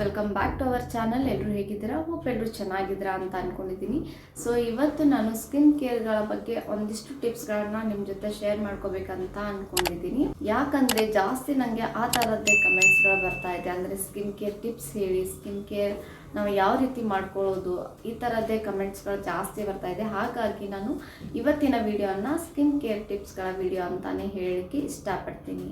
Welcome back to our channel ಎಲ್ಲರೂ ಹೇಗಿದ್ದೀರಾ? Hope ಎಲ್ಲರೂ ಚೆನ್ನಾಗಿದ್ದೀರಾ ಅಂತ ಅಂದ್ಕೊಂಡಿದ್ದೀನಿ ಸೊ ಇವತ್ತು ನಾನು ಸ್ಕಿನ್ ಕೇರ್ಗಳ ಬಗ್ಗೆ ಒಂದಿಷ್ಟು ಟಿಪ್ಸ್ಗಳನ್ನ ನಿಮ್ಮ ಜೊತೆ ಶೇರ್ ಮಾಡ್ಕೋಬೇಕಂತ ಅಂದ್ಕೊಂಡಿದ್ದೀನಿ ಯಾಕಂದರೆ ಜಾಸ್ತಿ ನನಗೆ ಆ ಥರದ್ದೇ ಕಮೆಂಟ್ಸ್ಗಳು ಬರ್ತಾ ಇದೆ. ಅಂದರೆ ಸ್ಕಿನ್ ಕೇರ್ ಟಿಪ್ಸ್ ಹೇಳಿ ಸ್ಕಿನ್ ಕೇರ್ ನಾವು ಯಾವ ರೀತಿ ಮಾಡ್ಕೊಳ್ಳೋದು, ಈ ಥರದ್ದೇ ಕಮೆಂಟ್ಸ್ಗಳು ಜಾಸ್ತಿ ಬರ್ತಾ ಇದೆ. ಹಾಗಾಗಿ ನಾನು ಇವತ್ತಿನ ವಿಡಿಯೋನ ಸ್ಕಿನ್ ಕೇರ್ ಟಿಪ್ಸ್ಗಳ ವಿಡಿಯೋ ಅಂತಾನೆ ಹೇಳಲಿಕ್ಕೆ ಇಷ್ಟಪಡ್ತೀನಿ.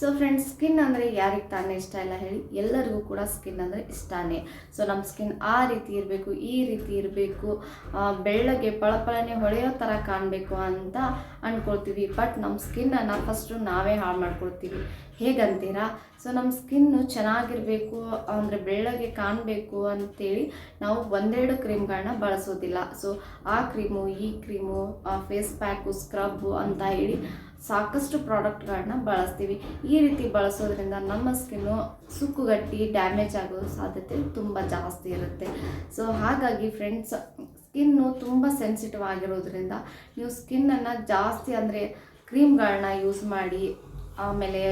ಸೊ ಫ್ರೆಂಡ್ಸ್ ಸ್ಕಿನ್ ಅಂದರೆ ಯಾರಿಗೆ ತಾನೇ ಇಷ್ಟ ಇಲ್ಲ ಹೇಳಿ ಎಲ್ಲರಿಗೂ ಕೂಡ ಸ್ಕಿನ್ ಅಂದರೆ ಇಷ್ಟನೇ. ಸೊ ನಮ್ಮ ಸ್ಕಿನ್ ಆ ರೀತಿ ಇರಬೇಕು, ಈ ರೀತಿ ಇರಬೇಕು ಬೆಳ್ಳಗೆ ಪಳಪಳನೆ ಹೊಳೆಯೋ ಥರ ಕಾಣಬೇಕು ಅಂತ ಅಂದ್ಕೊಳ್ತೀವಿ ಬಟ್ ನಮ್ಮ ಸ್ಕಿನ್ನನ್ನು ಫಸ್ಟು ನಾವೇ ಹಾಳು ಮಾಡ್ಕೊಳ್ತೀವಿ. ಹೇಗಂತೀರಾ? ಸೊ ನಮ್ಮ ಸ್ಕಿನ್ನು ಚೆನ್ನಾಗಿರಬೇಕು, ಅಂದರೆ ಬೆಳ್ಳಗೆ ಕಾಣಬೇಕು ಅಂತೇಳಿ ನಾವು ಒಂದೆರಡು ಕ್ರೀಮ್ಗಳನ್ನ ಬಳಸೋದಿಲ್ಲ. ಸೊ ಆ ಕ್ರೀಮು, ಈ ಕ್ರೀಮು ಫೇಸ್ ಪ್ಯಾಕು ಸ್ಕ್ರಬ್ಬು ಅಂತ ಹೇಳಿ ಸಾಕಷ್ಟು ಪ್ರಾಡಕ್ಟ್ಗಳನ್ನ ಬಳಸ್ತೀವಿ. ಈ ರೀತಿ ಬಳಸೋದ್ರಿಂದ ನಮ್ಮ ಸ್ಕಿನ್ನು ಸುಕ್ಕುಗಟ್ಟಿ ಡ್ಯಾಮೇಜ್ ಆಗೋ ಸಾಧ್ಯತೆ ತುಂಬ ಜಾಸ್ತಿ ಇರುತ್ತೆ. ಸೊ ಹಾಗಾಗಿ ಫ್ರೆಂಡ್ಸ್ ಸ್ಕಿನ್ನು ತುಂಬ ಸೆನ್ಸಿಟಿವ್ ಆಗಿರೋದ್ರಿಂದ ನೀವು ಸ್ಕಿನ್ನನ್ನು ಜಾಸ್ತಿ ಅಂದರೆ ಕ್ರೀಮ್ಗಳನ್ನ ಯೂಸ್ ಮಾಡಿ, ಆಮೇಲೆ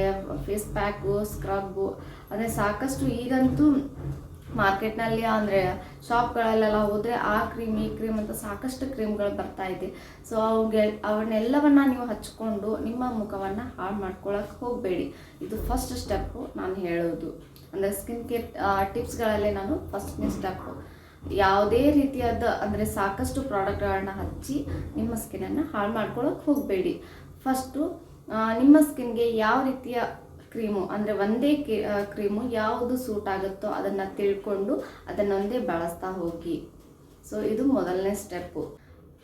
ಫೇಸ್ ಪ್ಯಾಕು ಸ್ಕ್ರಬ್ಬು ಅಂದರೆ ಸಾಕಷ್ಟು ಈಗಂತೂ ಮಾರ್ಕೆಟ್ನಲ್ಲಿ ಅಂದರೆ ಶಾಪ್ಗಳಲ್ಲೆಲ್ಲ ಹೋದರೆ ಆ ಕ್ರೀಮ್, ಈ ಕ್ರೀಮ್ ಅಂತ ಸಾಕಷ್ಟು ಕ್ರೀಮ್ಗಳು ಬರ್ತಾ ಇದೆ. ಸೊ ಅವುಗೆ, ಅವನ್ನೆಲ್ಲವನ್ನು ನೀವು ಹಚ್ಕೊಂಡು ನಿಮ್ಮ ಮುಖವನ್ನು ಹಾಳು ಮಾಡ್ಕೊಳ್ಳೋಕೆ ಹೋಗಬೇಡಿ. ಇದು ಫಸ್ಟ್ ಸ್ಟೆಪ್ಪು ನಾನು ಹೇಳೋದು. ಅಂದರೆ ಸ್ಕಿನ್ ಕೇರ್ ಟಿಪ್ಸ್ಗಳಲ್ಲೇ ನಾನು ಫಸ್ಟ್ನೇ ಸ್ಟೆಪ್ಪು ಯಾವುದೇ ರೀತಿಯಾದ ಅಂದರೆ ಸಾಕಷ್ಟು ಪ್ರಾಡಕ್ಟ್ಗಳನ್ನ ಹಚ್ಚಿ ನಿಮ್ಮ ಸ್ಕಿನ್ನನ್ನು ಹಾಳು ಮಾಡ್ಕೊಳಕ್ಕೆ ಹೋಗಬೇಡಿ. ಫಸ್ಟು ನಿಮ್ಮ ಸ್ಕಿನ್ಗೆ ಯಾವ ರೀತಿಯ ಕ್ರೀಮು, ಅಂದರೆ ಒಂದೇ ಕ್ರೀಮು ಯಾವುದು ಸೂಟ್ ಆಗುತ್ತೋ ಅದನ್ನು ತಿಳ್ಕೊಂಡು ಅದನ್ನೊಂದೇ ಬಳಸ್ತಾ ಹೋಗಿ. ಸೊ ಇದು ಮೊದಲನೇ ಸ್ಟೆಪ್ಪು.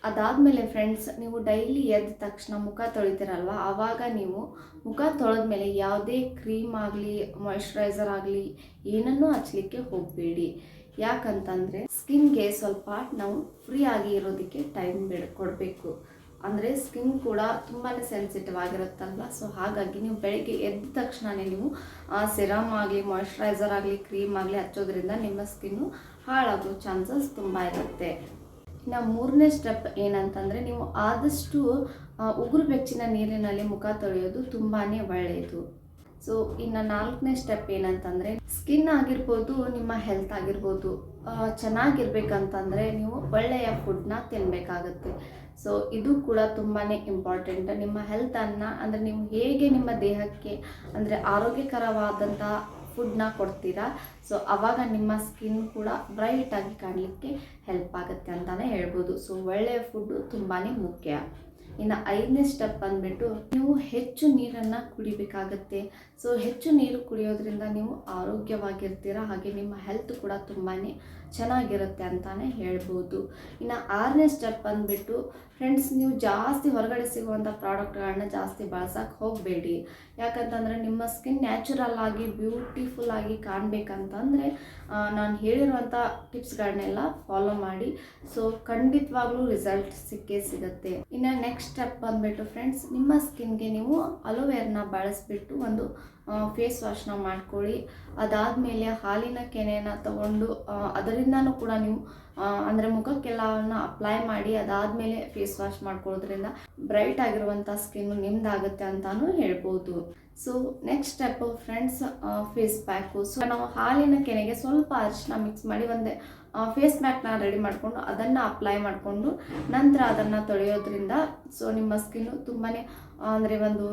ಅದಾದಮೇಲೆ ಫ್ರೆಂಡ್ಸ್, ನೀವು ಡೈಲಿ ಎದ್ದ ತಕ್ಷಣ ಮುಖ ತೊಳಿತೀರಲ್ವ? ಆವಾಗ ನೀವು ಮುಖ ತೊಳೆದ್ಮೇಲೆ ಯಾವುದೇ ಕ್ರೀಮ್ ಆಗಲಿ ಮಾಯಿಶ್ಚರೈಸರ್ ಆಗಲಿ, ಏನನ್ನೂ ಹಚ್ಚಲಿಕ್ಕೆ ಹೋಗಬೇಡಿ. ಯಾಕಂತಂದರೆ ಸ್ಕಿನ್ಗೆ ಸ್ವಲ್ಪ ನಾವು ಫ್ರೀ ಆಗಿ ಇರೋದಕ್ಕೆ ಟೈಮ್ ಬಿಡ್, ಕೊಡಬೇಕು. ಅಂದರೆ ಸ್ಕಿನ್ ಕೂಡ ತುಂಬಾ ಸೆನ್ಸಿಟಿವ್ ಆಗಿರುತ್ತಲ್ವ? ಸೊ ಹಾಗಾಗಿ ನೀವು ಬೆಳಗ್ಗೆ ಎದ್ದ ತಕ್ಷಣವೇ ನೀವು ಸಿರಮ್ ಆಗಲಿ ಮಾಯಿಶ್ಚರೈಸರ್ ಆಗಲಿ ಕ್ರೀಮ್ ಆಗಲಿ ಹಚ್ಚೋದ್ರಿಂದ ನಿಮ್ಮ ಸ್ಕಿನ್ನು ಹಾಳಾಗೋ ಚಾನ್ಸಸ್ ತುಂಬ ಇರುತ್ತೆ. ಇನ್ನು ಮೂರನೇ ಸ್ಟೆಪ್ ಏನಂತಂದರೆ ನೀವು ಆದಷ್ಟು ಉಗುರು ಬೆಚ್ಚಿನ ನೀರಿನಲ್ಲಿ ಮುಖ ತೊಳೆಯೋದು ತುಂಬಾ ಒಳ್ಳೆಯದು ಸೊ ಇನ್ನು ನಾಲ್ಕನೇ ಸ್ಟೆಪ್ ಏನಂತಂದರೆ ಸ್ಕಿನ್ ಆಗಿರ್ಬೋದು, ನಿಮ್ಮ ಹೆಲ್ತ್ ಆಗಿರ್ಬೋದು ಚೆನ್ನಾಗಿರ್ಬೇಕಂತಂದರೆ ನೀವು ಒಳ್ಳೆಯ ಫುಡ್ನ ತಿನ್ನಬೇಕಾಗತ್ತೆ ಸೊ ಇದು ಕೂಡ ತುಂಬಾ ಇಂಪಾರ್ಟೆಂಟ್ ನಿಮ್ಮ ಹೆಲ್ತನ್ನು ಅಂದರೆ ನೀವು ಹೇಗೆ ನಿಮ್ಮ ದೇಹಕ್ಕೆ, ಅಂದರೆ ಆರೋಗ್ಯಕರವಾದಂಥ ಫುಡ್ನ ಕೊಡ್ತೀರಾ? ಸೊ ಅವಾಗ ನಿಮ್ಮ ಸ್ಕಿನ್ ಕೂಡ ಬ್ರೈಟಾಗಿ ಕಾಣಲಿಕ್ಕೆ ಹೆಲ್ಪ್ ಆಗುತ್ತೆ ಅಂತಲೇ ಹೇಳ್ಬೋದು. ಸೊ ಒಳ್ಳೆಯ ಫುಡ್ಡು ತುಂಬಾ ಮುಖ್ಯ. ಇನ್ನು ಐದನೇ ಸ್ಟೆಪ್ ಬಂದುಬಿಟ್ಟು, ನೀವು ಹೆಚ್ಚು ನೀರನ್ನು ಕುಡಿಬೇಕಾಗತ್ತೆ. ಸೊ ಹೆಚ್ಚು ನೀರು ಕುಡಿಯೋದ್ರಿಂದ ನೀವು ಆರೋಗ್ಯವಾಗಿರ್ತೀರ? ಹಾಗೆ ನಿಮ್ಮ ಹೆಲ್ತ್ ಕೂಡ ತುಂಬಾ ಚೆನ್ನಾಗಿರುತ್ತೆ ಅಂತಲೇ ಹೇಳ್ಬೋದು. ಇನ್ನು ಆರನೇ ಸ್ಟೆಪ್ ಬಂದುಬಿಟ್ಟು ಫ್ರೆಂಡ್ಸ್ ನೀವು ಜಾಸ್ತಿ ಹೊರಗಡೆ ಸಿಗುವಂಥ ಪ್ರಾಡಕ್ಟ್ಗಳನ್ನ ಜಾಸ್ತಿ ಬಳಸೋಕೆ ಹೋಗಬೇಡಿ. ಯಾಕಂತಂದರೆ ನಿಮ್ಮ ಸ್ಕಿನ್ ನ್ಯಾಚುರಲ್ ಆಗಿ ಬ್ಯೂಟಿಫುಲ್ ಆಗಿ ಕಾಣಬೇಕಂತಂದರೆ ನಾನು ಹೇಳಿರುವಂಥ ಟಿಪ್ಸ್ಗಳನ್ನೆಲ್ಲ ಫಾಲೋ ಮಾಡಿ. ಸೊ ಖಂಡಿತವಾಗ್ಲೂ ರಿಸಲ್ಟ್ ಸಿಕ್ಕೇ ಸಿಗುತ್ತೆ. ಇನ್ನು ನೆಕ್ಸ್ಟ್ ಸ್ಟೆಪ್ ಬಂದುಬಿಟ್ಟು ಫ್ರೆಂಡ್ಸ್ ನಿಮ್ಮ ಸ್ಕಿನ್ಗೆ ನೀವು ಅಲೋವೇರ್ನ ಬಳಸಿಬಿಟ್ಟು ಒಂದು ಫೇಸ್ ವಾಶ್ನ ಮಾಡ್ಕೊಳ್ಳಿ. ಅದಾದಮೇಲೆ ಹಾಲಿನ ಕೆನೆಯನ್ನ ತಗೊಂಡು ಅದರಿಂದನೂ ಕೂಡ ನೀವು ಅಂದರೆ ಮುಖಕ್ಕೆಲ್ಲವನ್ನು ಅಪ್ಲೈ ಮಾಡಿ ಅದಾದಮೇಲೆ ಫೇಸ್ ವಾಶ್ ಮಾಡ್ಕೊಳ್ಳೋದ್ರಿಂದ ಬ್ರೈಟ್ ಆಗಿರುವಂಥ ಸ್ಕಿನ್ ನಿಮ್ದಾಗುತ್ತೆ ಅಂತಾನು ಹೇಳ್ಬೋದು. So next step friends face pack so ನಾವು ಹಾಲಿನ ಕೆನೆಗೆ ಸ್ವಲ್ಪ ಅರಿಶಿನ ಮಿಕ್ಸ್ ಮಾಡಿ ಒಂದೇ ಫೇಸ್ ಮ್ಯಾಕ್ನ ರೆಡಿ ಮಾಡಿಕೊಂಡು ಅದನ್ನು ಅಪ್ಲೈ ಮಾಡಿಕೊಂಡು ನಂತರ ಅದನ್ನು ತೊಳೆಯೋದ್ರಿಂದ ಸೊ ನಿಮ್ಮ ಸ್ಕಿನ್ನು ತುಂಬಾ ಅಂದರೆ ಒಂದು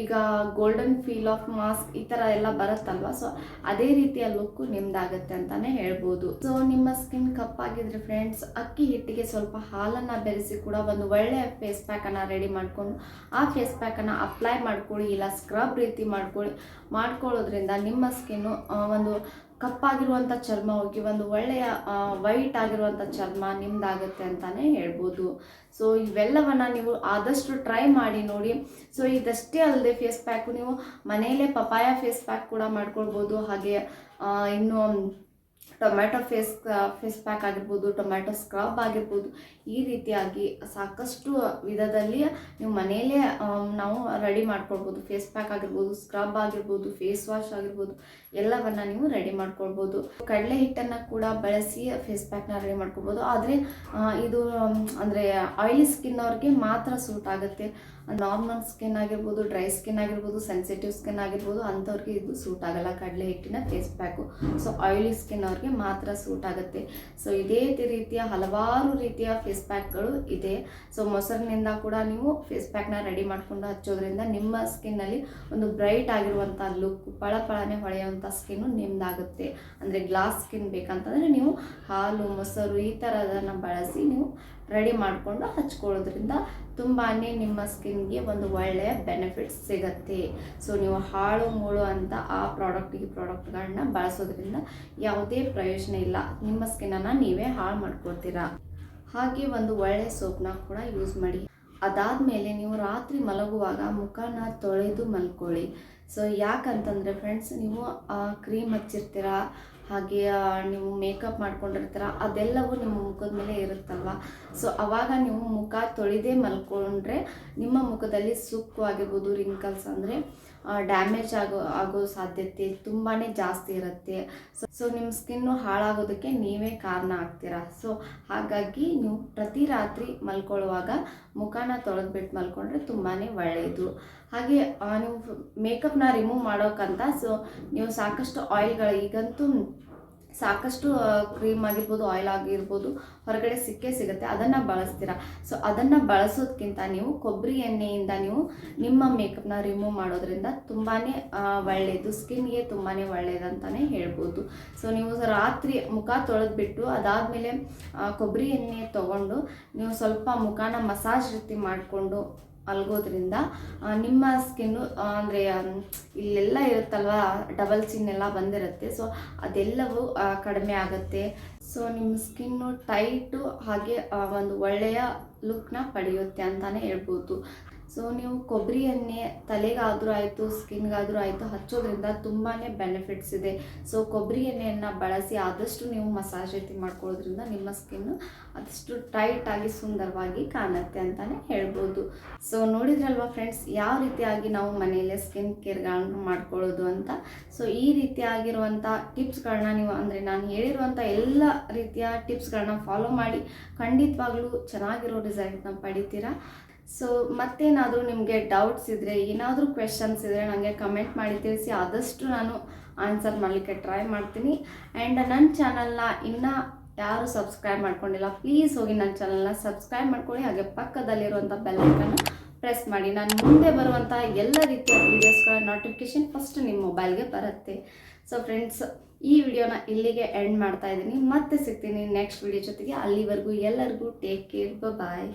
ಈಗ ಗೋಲ್ಡನ್ ಫೀಲ್ ಆಫ್ ಮಾಸ್ಕ್ ಈ ಥರ ಎಲ್ಲ ಬರುತ್ತಲ್ವ? ಸೊ ಅದೇ ರೀತಿಯ ಲುಕ್ ನಿಮ್ದಾಗತ್ತೆ ಅಂತಲೇ ಹೇಳ್ಬೋದು. ಸೊ ನಿಮ್ಮ ಸ್ಕಿನ್ ಕಪ್ಪಾಗಿದ್ರೆ ಫ್ರೆಂಡ್ಸ್ ಅಕ್ಕಿ ಹಿಟ್ಟಿಗೆ ಸ್ವಲ್ಪ ಹಾಲನ್ನು ಬೆರೆಸಿ ಕೂಡ ಒಂದು ಒಳ್ಳೆಯ ಫೇಸ್ ಪ್ಯಾಕನ್ನು ರೆಡಿ ಮಾಡಿಕೊಂಡು ಆ ಫೇಸ್ ಪ್ಯಾಕನ್ನು ಅಪ್ಲೈ ಮಾಡ್ಕೊಳ್ಳಿ ಇಲ್ಲ ಸ್ಕ್ರಬ್ ರೀತಿ ಮಾಡ್ಕೊಳ್ಳಿ, ಮಾಡ್ಕೊಳ್ಳೋದ್ರಿಂದ ನಿಮ್ಮ ಸ್ಕಿನ್ನು ಒಂದು ಕಪ್ಪಾಗಿರುವಂಥ ಚರ್ಮ ಹೋಗಿ ಒಂದು ಒಳ್ಳೆಯ ವೈಟ್ ಆಗಿರುವಂಥ ಚರ್ಮ ನಿಮ್ದಾಗುತ್ತೆ ಅಂತಲೇ ಹೇಳ್ಬೋದು. ಸೊ ಇವೆಲ್ಲವನ್ನು ನೀವು ಆದಷ್ಟು ಟ್ರೈ ಮಾಡಿ ನೋಡಿ. ಸೊ ಇದಷ್ಟೇ ಅಲ್ಲದೆ ಫೇಸ್ ಪ್ಯಾಕು ನೀವು ಮನೆಯಲ್ಲೇ ಪಪಾಯ ಫೇಸ್ ಪ್ಯಾಕ್ ಕೂಡ ಮಾಡ್ಕೊಳ್ಬೋದು. ಹಾಗೆ ಇನ್ನು ಟೊಮ್ಯಾಟೊ ಫೇಸ್ ಫೇಸ್ ಪ್ಯಾಕ್ ಆಗಿರ್ಬೋದು, ಟೊಮ್ಯಾಟೊ ಸ್ಕ್ರಬ್ ಆಗಿರ್ಬೋದು, ಈ ರೀತಿಯಾಗಿ ಸಾಕಷ್ಟು ವಿಧದಲ್ಲಿ ನೀವು ಮನೆಯಲ್ಲೇ ನಾವು ರೆಡಿ ಮಾಡ್ಕೊಳ್ಬೋದು. ಫೇಸ್ ಪ್ಯಾಕ್ ಆಗಿರ್ಬೋದು, ಸ್ಕ್ರಬ್ ಆಗಿರ್ಬೋದು, ಫೇಸ್ ವಾಶ್ ಆಗಿರ್ಬೋದು, ಎಲ್ಲವನ್ನ ನೀವು ರೆಡಿ ಮಾಡ್ಕೊಳ್ಬೋದು. ಕಡಲೆ ಹಿಟ್ಟನ್ನು ಕೂಡ ಬಳಸಿ ಫೇಸ್ ಪ್ಯಾಕ್ನ ರೆಡಿ ಮಾಡ್ಕೊಬೋದು ಆದರೆ ಇದು ಅಂದರೆ ಆಯಿಲಿ ಸ್ಕಿನ್ ಅವ್ರಿಗೆ ಮಾತ್ರ ಸೂಟ್ ಆಗುತ್ತೆ. ನಾರ್ಮಲ್ ಸ್ಕಿನ್ ಆಗಿರ್ಬೋದು ಡ್ರೈ ಸ್ಕಿನ್ ಆಗಿರ್ಬೋದು ಸೆನ್ಸಿಟಿವ್ ಸ್ಕಿನ್ ಆಗಿರ್ಬೋದು, ಅಂಥವ್ರಿಗೆ ಇದು ಸೂಟ್ ಆಗಲ್ಲ. ಕಡಲೆ ಹಿಟ್ಟಿನ face pack so oily skin ಅವ್ರಿಗೆ ಮಾತ್ರ ಸೂಟ್ ಆಗುತ್ತೆ. ಸೊ ಇದೇ ರೀತಿಯ ಹಲವಾರು ರೀತಿಯ ಫೇಸ್ ಪ್ಯಾಕ್ಗಳು ಇದೆ. ಸೊ ಮೊಸರಿನಿಂದ ಕೂಡ ನೀವು ಫೇಸ್ ಪ್ಯಾಕ್ನ ರೆಡಿ ಮಾಡಿಕೊಂಡು ಹಚ್ಚೋದ್ರಿಂದ ನಿಮ್ಮ ಸ್ಕಿನ್ನಲ್ಲಿ ಒಂದು ಬ್ರೈಟ್ ಆಗಿರುವಂಥ ಲುಕ್ ಪಳಪಳನೆ ಹೊಳೆಯುವಂಥ ಸ್ಕಿನ್ನು ನಿಮ್ದಾಗುತ್ತೆ. ಅಂದರೆ ಗ್ಲಾಸ್ ಸ್ಕಿನ್ ಬೇಕಂತಂದರೆ ನೀವು ಹಾಲು, ಮೊಸರು ಈ ಥರದನ್ನು ಬಳಸಿ ನೀವು ರೆಡಿ ಮಾಡಿಕೊಂಡು ಹಚ್ಕೊಳ್ಳೋದ್ರಿಂದ ತುಂಬಾ ನಿಮ್ಮ ಸ್ಕಿನ್ಗೆ ಒಂದು ಒಳ್ಳೆಯ ಬೆನಿಫಿಟ್ಸ್ ಸಿಗತ್ತೆ. ಸೊ, ನೀವು ಹಾಳು, ಮೂಳು ಅಂತ ಆ ಪ್ರಾಡಕ್ಟ್, ಈ ಪ್ರಾಡಕ್ಟ್ಗಳನ್ನ ಬಳಸೋದ್ರಿಂದ ಯಾವುದೇ ಪ್ರಯೋಜನ ಇಲ್ಲ. ನಿಮ್ಮ ಸ್ಕಿನ್ನನ್ನು ನೀವೇ ಹಾಳು ಮಾಡ್ಕೊಳ್ತೀರಾ. ಹಾಗೆ ಒಂದು ಒಳ್ಳೆಯ ಸೋಪ್ನ ಕೂಡ ಯೂಸ್ ಮಾಡಿ. ಅದಾದಮೇಲೆ ನೀವು ರಾತ್ರಿ ಮಲಗುವಾಗ ಮುಖನ ತೊಳೆದು ಮಲ್ಕೊಳ್ಳಿ. ಸೊ, ಯಾಕಂತಂದರೆ ಫ್ರೆಂಡ್ಸ್ ನೀವು ಕ್ರೀಮ್ ಹಚ್ಚಿರ್ತೀರ? ಹಾಗೆ ನೀವು ಮೇಕಪ್ ಮಾಡ್ಕೊಂಡಿರ್ತೀರ ಅದೆಲ್ಲವೂ ನಿಮ್ಮ ಮುಖದ ಮೇಲೆ ಇರುತ್ತಲ್ವ? ಸೊ ಅವಾಗ ನೀವು ಮುಖ ತೊಳೆದೇ ಮಲ್ಕೊಂಡ್ರೆ ನಿಮ್ಮ ಮುಖದಲ್ಲಿ ಸುಕ್ಕು ಆಗಿರ್ಬೋದು ರಿಂಕಲ್ಸ್ ಅಂದರೆ ಡ್ಯಾಮೇಜ್ ಆಗೋ ಆಗೋ ಸಾಧ್ಯತೆ ತುಂಬಾ ಜಾಸ್ತಿ ಇರುತ್ತೆ. ಸೊ ಸೊ ನಿಮ್ಮ ಸ್ಕಿನ್ನು ಹಾಳಾಗೋದಕ್ಕೆ ನೀವೇ ಕಾರಣ ಆಗ್ತೀರಾ? ಸೊ ಹಾಗಾಗಿ ನೀವು ಪ್ರತಿ ರಾತ್ರಿ ಮಲ್ಕೊಳ್ಳುವಾಗ ಮುಖನ ತೊಳೆದ್ಬಿಟ್ಟು ಮಲ್ಕೊಂಡ್ರೆ ತುಂಬಾ ಒಳ್ಳೆಯದು ಹಾಗೆ ನೀವು ಮೇಕಪ್ನ ರಿಮೂವ್ ಮಾಡೋಕ್ಕಂತ ಸೊ ನೀವು ಸಾಕಷ್ಟು ಆಯಿಲ್ಗಳು ಈಗಂತೂ ಸಾಕಷ್ಟು ಕ್ರೀಮ್ ಆಗಿರ್ಬೋದು ಆಯಿಲ್ ಆಗಿರ್ಬೋದು ಹೊರಗಡೆ ಸಿಕ್ಕೇ ಸಿಗುತ್ತೆ. ಅದನ್ನು ಬಳಸ್ತೀರಾ? ಸೊ ಅದನ್ನು ಬಳಸೋದಕ್ಕಿಂತ ನೀವು ಕೊಬ್ಬರಿ ಎಣ್ಣೆಯಿಂದ ನೀವು ನಿಮ್ಮ ಮೇಕಪ್ನ ರಿಮೂವ್ ಮಾಡೋದ್ರಿಂದ ತುಂಬಾ ಒಳ್ಳೆಯದು ಸ್ಕಿನ್ಗೆ ತುಂಬಾ ಒಳ್ಳೆಯದಂತಲೇ ಹೇಳ್ಬೋದು. ಸೊ ನೀವು ರಾತ್ರಿ ಮುಖ ತೊಳೆದ್ಬಿಟ್ಟು ಅದಾದಮೇಲೆ ಕೊಬ್ಬರಿ ಎಣ್ಣೆ ತೊಗೊಂಡು ನೀವು ಸ್ವಲ್ಪ ಮುಖನ ಮಸಾಜ್ ರೀತಿ ಮಾಡಿಕೊಂಡು ಮಲ್ಗೋದ್ರಿಂದ ನಿಮ್ಮ ಸ್ಕಿನ್ನು ಅಂದರೆ ಇಲ್ಲೆಲ್ಲ ಇರುತ್ತಲ್ವ ಡಬಲ್ ಚಿನ್ ಎಲ್ಲ ಬಂದಿರುತ್ತೆ. ಸೊ ಅದೆಲ್ಲವೂ ಕಡಿಮೆ ಆಗುತ್ತೆ. ಸೊ ನಿಮ್ಮ ಸ್ಕಿನ್ನು ಟೈಟು ಹಾಗೆ ಒಂದು ಒಳ್ಳೆಯ ಲುಕ್ನ ಪಡೆಯುತ್ತೆ ಅಂತಲೇ ಹೇಳ್ಬೋದು. ಸೊ ನೀವು ಕೊಬ್ಬರಿ ಎಣ್ಣೆ ತಲೆಗಾದರೂ ಆಯಿತು ಸ್ಕಿನ್ಗಾದರೂ ಆಯಿತು ಹಚ್ಚೋದ್ರಿಂದ ತುಂಬಾ ಬೆನಿಫಿಟ್ಸ್ ಇದೆ. ಸೊ ಕೊಬ್ಬರಿ ಎಣ್ಣೆಯನ್ನು ಬಳಸಿ ಆದಷ್ಟು ನೀವು ಮಸಾಜ್ ರೀತಿ ಮಾಡ್ಕೊಳ್ಳೋದ್ರಿಂದ ನಿಮ್ಮ ಸ್ಕಿನ್ನು ಆದಷ್ಟು ಟೈಟಾಗಿ ಸುಂದರವಾಗಿ ಕಾಣುತ್ತೆ ಅಂತಲೇ ಹೇಳ್ಬೋದು. ಸೊ ನೋಡಿದ್ರಲ್ವಾ ಫ್ರೆಂಡ್ಸ್ ಯಾವ ರೀತಿಯಾಗಿ ನಾವು ಮನೆಯಲ್ಲೇ ಸ್ಕಿನ್ ಕೇರ್ಗಳನ್ನ ಮಾಡ್ಕೊಳ್ಳೋದು ಅಂತ? ಸೊ ಈ ರೀತಿಯಾಗಿರುವಂಥ ಟಿಪ್ಸ್ಗಳನ್ನ ನೀವು, ಅಂದರೆ ನಾನು ಹೇಳಿರುವಂಥ ಎಲ್ಲ ರೀತಿಯ ಟಿಪ್ಸ್ಗಳನ್ನ ಫಾಲೋ ಮಾಡಿ ಖಂಡಿತವಾಗ್ಲೂ ಚೆನ್ನಾಗಿರೋ ರಿಸಲ್ಟ್ನ ಪಡಿತೀರಾ? ಸೊ ಮತ್ತೇನಾದರೂ ನಿಮಗೆ ಡೌಟ್ಸ್ ಇದ್ದರೆ ಏನಾದರೂ ಕ್ವೆಶನ್ಸ್ ಇದ್ದರೆ ನನಗೆ ಕಮೆಂಟ್ ಮಾಡಿ ತಿಳಿಸಿ, ಆದಷ್ಟು ನಾನು ಆನ್ಸರ್ ಮಾಡಲಿಕ್ಕೆ ಟ್ರೈ ಮಾಡ್ತೀನಿ. ಆ್ಯಂಡ್ ನನ್ನ ಚಾನಲ್ನ ಇನ್ನೂ ಯಾರು ಸಬ್ಸ್ಕ್ರೈಬ್ ಮಾಡ್ಕೊಂಡಿಲ್ಲ ಪ್ಲೀಸ್ ಹೋಗಿ ನನ್ನ ಚಾನಲ್ನ ಸಬ್ಸ್ಕ್ರೈಬ್ ಮಾಡ್ಕೊಳ್ಳಿ, ಹಾಗೆ ಪಕ್ಕದಲ್ಲಿರುವಂಥ ಬೆಲ್ಲೈಕನ್ನು ಪ್ರೆಸ್ ಮಾಡಿ. ನಾನು ಮುಂದೆ ಬರುವಂಥ ಎಲ್ಲ ರೀತಿಯ ವೀಡಿಯೋಸ್ಗಳ ನೋಟಿಫಿಕೇಶನ್ ಫಸ್ಟ್ ನಿಮ್ಮ ಮೊಬೈಲ್ಗೆ ಬರುತ್ತೆ. ಸೊ ಫ್ರೆಂಡ್ಸ್ ಈ ವಿಡಿಯೋನ ಇಲ್ಲಿಗೆ ಎಂಡ್ ಮಾಡ್ತಾ ಇದ್ದೀನಿ. ಮತ್ತೆ ಸಿಗ್ತೀನಿ ನೆಕ್ಸ್ಟ್ ವಿಡಿಯೋ ಜೊತೆಗೆ. ಅಲ್ಲಿವರೆಗೂ ಎಲ್ಲರಿಗೂ ಟೇಕ್ ಕೇರ್ ಬಾಯ್